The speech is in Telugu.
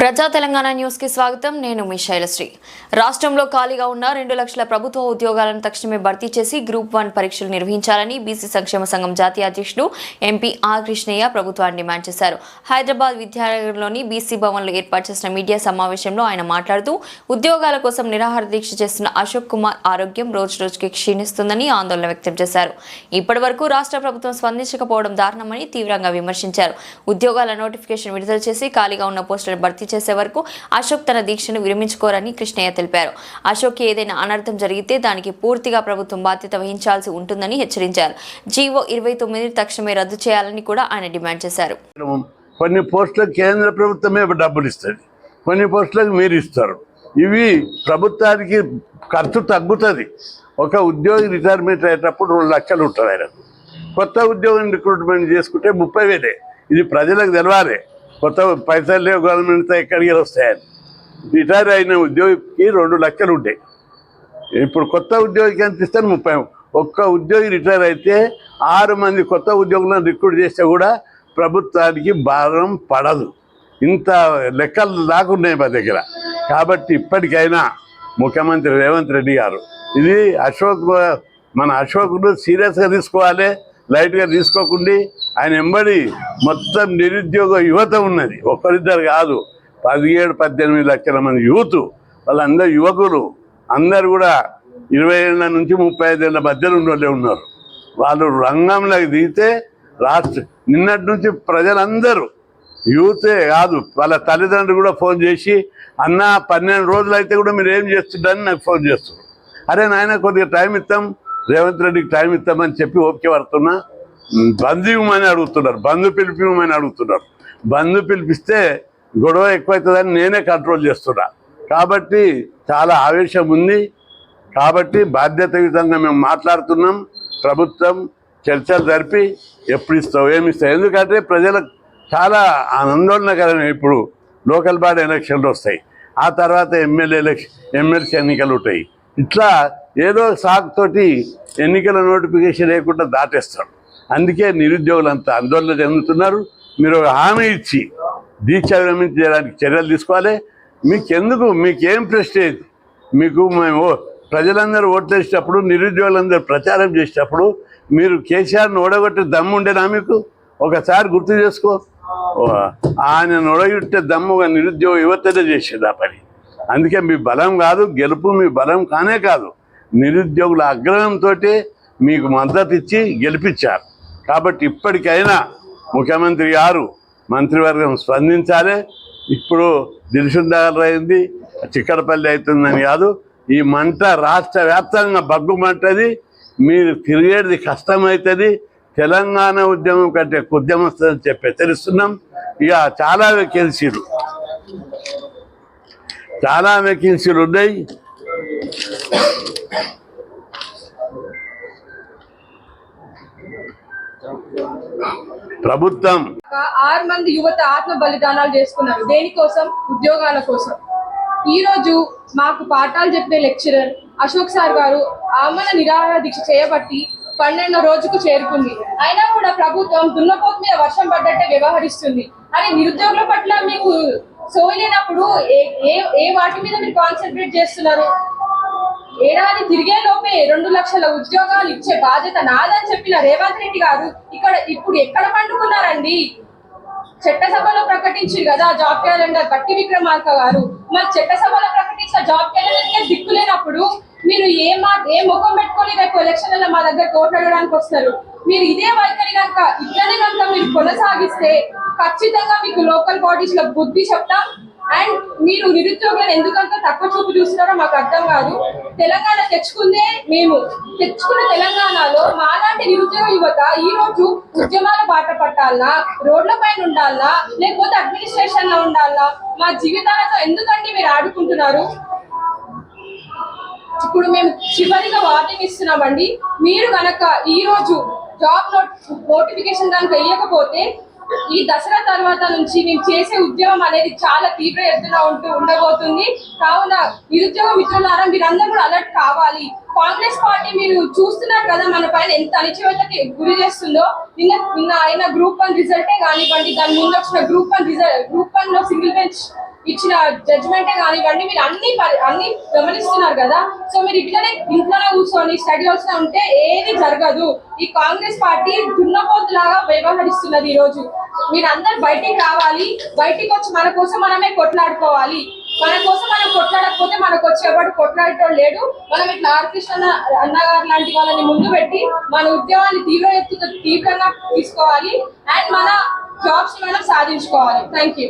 ప్రజా తెలంగాణ న్యూస్కి స్వాగతం. నేను మీ శైలశ్రీ. రాష్ట్రంలో ఖాళీగా ఉన్న రెండు లక్షల ప్రభుత్వ ఉద్యోగాలను తక్షణమే భర్తీ చేసి గ్రూప్ వన్ పరీక్షలు నిర్వహించాలని బీసీ సంక్షేమ సంఘం జాతీయ అధ్యక్షుడు ఎంపీ ఆర్ కృష్ణయ్య ప్రభుత్వాన్ని డిమాండ్ చేశారు. హైదరాబాద్ విద్యానగర్లోని బీసీ భవన్లో ఏర్పాటు చేసిన మీడియా సమావేశంలో ఆయన మాట్లాడుతూ ఉద్యోగాల కోసం నిరాహార దీక్ష చేస్తున్న అశోక్ కుమార్ ఆరోగ్యం రోజు రోజుకి క్షీణిస్తుందని ఆందోళన వ్యక్తం చేశారు. ఇప్పటి వరకు రాష్ట్ర ప్రభుత్వం స్పందించకపోవడం దారుణమని తీవ్రంగా విమర్శించారు. ఉద్యోగాల నోటిఫికేషన్ విడుదల చేసి ఖాళీగా ఉన్న పోస్టులు భర్తీ చేసే వరకు అశోక్ తన దీక్షను విరమించుకోరని కృష్ణయ్య తెలిపారు. అశోక్కి ఏదైనా అనర్థం జరిగితే దానికి పూర్తిగా ప్రభుత్వం బాధ్యత వహించాల్సి ఉంటుందని హెచ్చరించారు. జీవో ఇరవై తొమ్మిది తక్షణమే రద్దు చేయాలని కూడా ఆయన డిమాండ్ చేశారు. కొన్ని పోస్టులకు కేంద్ర ప్రభుత్వమే డబ్బులు ఇస్తుంది. కొన్ని పోస్టులకు మీరు ఇస్తారు. ఇవి ప్రభుత్వానికి ఖర్చు తగ్గుతుంది. ఒక ఉద్యోగి రిటైర్మెంట్ అయ్యేటప్పుడు రెండు లక్షలు ఉంటుంది ఆయనకు. కొత్త ఉద్యోగం రిక్రూట్మెంట్ చేసుకుంటే ముప్పై వేలే. ఇది ప్రజలకు తెలవాలి. కొత్త పైసలు లేవు గవర్నమెంట్తో ఎక్కడికి వస్తాయని రిటైర్ అయిన ఉద్యోగికి రెండు లక్షలు ఉంటాయి. ఇప్పుడు కొత్త ఉద్యోగికి ఎంత ఇస్తారు? ముప్పై. ఒక్క ఉద్యోగి రిటైర్ అయితే ఆరు మంది కొత్త ఉద్యోగులను రిక్రూట్ చేస్తే కూడా ప్రభుత్వానికి భారం పడదు. ఇంత లెక్కలు దాకున్నాయి మా దగ్గర. కాబట్టి ఇప్పటికైనా ముఖ్యమంత్రి రేవంత్ రెడ్డి గారు ఇది అశోక్ మన అశోక్ను సీరియస్గా తీసుకోవాలి. లైట్గా తీసుకోకుండా ఆయన ఎంబడి మొత్తం నిరుద్యోగ యువత ఉన్నది. ఒకరిద్దరు కాదు. పదిహేడు పద్దెనిమిది లక్షల మంది యూత్. వాళ్ళందరూ యువకులు. అందరు కూడా ఇరవై ఏళ్ళ నుంచి ముప్పై ఐదేళ్ళ మధ్యలో ఉండే ఉన్నారు. వాళ్ళు రంగంలోకి దిగితే రాష్ట్ర నిన్నటి నుంచి ప్రజలందరూ యూతే కాదు. వాళ్ళ తల్లిదండ్రులు కూడా ఫోన్ చేసి అన్న పన్నెండు రోజులు అయితే కూడా మీరు ఏం చేస్తుండని నాకు ఫోన్ చేస్తున్నారు. అరే నాయన కొద్దిగా టైం ఇస్తాం. రేవంత్ రెడ్డికి టైం ఇస్తామని చెప్పి ఓపిక పడుతున్నా. బంద్ ఇవ్వమని అడుగుతున్నారు. బంధు పిలిపివ్వమని అడుగుతున్నారు. బంధు పిలిపిస్తే గొడవ ఎక్కువవుతుందని నేనే కంట్రోల్ చేస్తున్నా. కాబట్టి చాలా ఆవేశం ఉంది. కాబట్టి బాధ్యతాయుతంగా మేము మాట్లాడుతున్నాం. ప్రభుత్వం చర్చలు జరిపి ఎప్పుడు ఇస్తావు ఏమిస్తావు ఎందుకంటే ప్రజలకు చాలా ఆందోళనకరమే ఇప్పుడు. లోకల్ బాడీ ఎలక్షన్లు వస్తాయి. ఆ తర్వాత ఎమ్మెల్యే ఎలక్షన్ ఎమ్మెల్సీ ఎన్నికలు ఉంటాయి. ఇట్లా ఏదో సాకుతోటి ఎన్నికల నోటిఫికేషన్ లేకుండా దాటేస్తాడు. అందుకే నిరుద్యోగులంతా ఆందోళన చెందుతున్నారు. మీరు ఒక హామీ ఇచ్చి దీక్ష విరమించడానికి చర్యలు తీసుకోవాలి. మీకెందుకు? మీకేం ప్రెస్టేజ్ మీకు మేము ప్రజలందరూ ఓట్లేసేటప్పుడు నిరుద్యోగులందరూ ప్రచారం చేసేటప్పుడు మీరు కేసీఆర్ని ఓడగొట్టే దమ్ము ఉండేనా మీకు? ఒకసారి గుర్తు చేసుకో. ఆయన నొడగొట్టే దమ్ము ఒక నిరుద్యోగ యువతనే చేసేది ఆ పని. అందుకే మీ బలం కాదు గెలుపు మీ బలం కానే కాదు. నిరుద్యోగుల అగ్రహంతో మీకు మద్దతు ఇచ్చి గెలిపించారు. కాబట్టి ఇప్పటికైనా ముఖ్యమంత్రి గారు మంత్రివర్గం స్పందించాలి. ఇప్పుడు దిల్సుందర్ అయింది చిక్కడపల్లి అవుతుందని కాదు ఈ మంట రాష్ట్ర వ్యాప్తంగా బగ్గుమంటది మీరు తిరిగేది కష్టమవుతుంది తెలంగాణ ఉద్యమం కంటే ఎక్కువ ఉద్యమం వస్తుందని చెప్పి హెచ్చరిస్తున్నాం ఇక చాలా వెకెన్సీలు. చాలా వెకెన్సీలు ఉన్నాయి. ప్రభుత్వం ఒక ఆరు మంది యువత ఆత్మ బలిదానాలు చేసుకున్నారు. దేనికోసం? ఉద్యోగాల కోసం. ఈ రోజు మాకు పాఠాలు చెప్పే లెక్చరర్ అశోక్ సార్ గారు ఆమన నిరాహార దీక్ష చేయబట్టి పన్నెండో రోజుకు చేరుకుంది. అయినా కూడా ప్రభుత్వం దున్నపోతు మీద వర్షం పడ్డట్టే వ్యవహరిస్తుంది. అని నిరుద్యోగుల పట్ల మీకు సోయలేనప్పుడు ఏ ఏ ఏ వాటి మీద మీరు కాన్సన్ట్రేట్ చేస్తున్నారు? ఏడాది తిరిగే లోపే రెండు లక్షల ఉద్యోగాలు ఇచ్చే బాధ్యత నాదని చెప్పిన రేవంత్ రెడ్డి గారు ఇక్కడ ఇప్పుడు ఎక్కడ పండుకున్నారండి? చట్టసభలో ప్రకటించింది కదా జాబ్ క్యాలెండర్ బట్టి విక్రమార్క గారు. మరి చట్టసభలో ప్రకటించిన జాబ్ క్యాలెండర్ దిక్కు లేనప్పుడు మీరు ఏ మా ఏ ముఖం పెట్టుకొని రేపు ఎలక్షన్లలో మా దగ్గర కోట్లాడడానికి వస్తారు మీరు ఇదే వైఖరి కనుక ఇట్లనే కనుక మీరు కొనసాగిస్తే ఖచ్చితంగా మీకు లోకల్ బాడీస్లో బుద్ధి చెప్తాం. అండ్ మీరు నిరుద్యోగులను ఎందుకంత తక్కువ చూపు చూస్తున్నారో మాకు అర్థం కాదు. తెలంగాణ తెచ్చుకుందే మేము. తెచ్చుకున్న తెలంగాణలో మాలాంటి నిరుద్యోగ యువత ఈ రోజు ఉద్యమాల బాట పట్టాలనా? రోడ్ల పైన ఉండాలనా? లేకపోతే అడ్మినిస్ట్రేషన్లో ఉండాలనా? మా జీవితాలతో ఎందుకండి మీరు ఆడుకుంటున్నారు? ఇప్పుడు మేము చివరిగా వార్నింగ్ ఇస్తున్నామండి. మీరు కనుక ఈ రోజు జాబ్ నోటిఫికేషన్ దానికి ఇవ్వకపోతే ఈ దసరా తర్వాత నుంచి మేము చేసే ఉద్యమం అనేది చాలా తీవ్ర ఎత్తున ఉంటూ ఉండబోతుంది. కావున నిరుద్యోగ మిత్రులారా మీరందరూ కూడా అలర్ట్ కావాలి. కాంగ్రెస్ పార్టీ మీరు చూస్తున్నారు కదా మన పైన ఎంత అణిచివేతకి గురి చేస్తుందో. నిన్న నిన్న అయిన గ్రూప్ వన్ రిజల్టే కానివ్వండి దాని ముందు వచ్చిన గ్రూప్ వన్ రిజల్ట్ గ్రూప్ వన్లో సింగిల్ బెంచ్ ఇచ్చిన జడ్జ్మెంటే కానివ్వండి మీరు అన్ని అన్ని గమనిస్తున్నారు కదా? సో మీరు ఇట్లనే ఇంట్లోనే కూర్చొని స్టడీ హౌస్లో ఉంటే ఏది జరగదు. ఈ కాంగ్రెస్ పార్టీ దున్నపోతులాగా వ్యవహరిస్తున్నది ఈరోజు మీరందరూ మీరందరు బయటికి రావాలి. బయటికి వచ్చి మన కోసం మనమే కొట్లాడుకోవాలి. మన కోసం మనం కొట్లాడకపోతే మనకు వచ్చి ఎవరు కొట్లాడటం లేడు. మనం ఇట్లా ఆర్కృష్ణ అన్నగారు లాంటి వాళ్ళని ముందు పెట్టి మన ఉద్యమాన్ని తీవ్ర ఎత్తున తీవ్రంగా తీసుకోవాలి. అండ్ మన జాబ్స్ మనం సాధించుకోవాలి. Thank you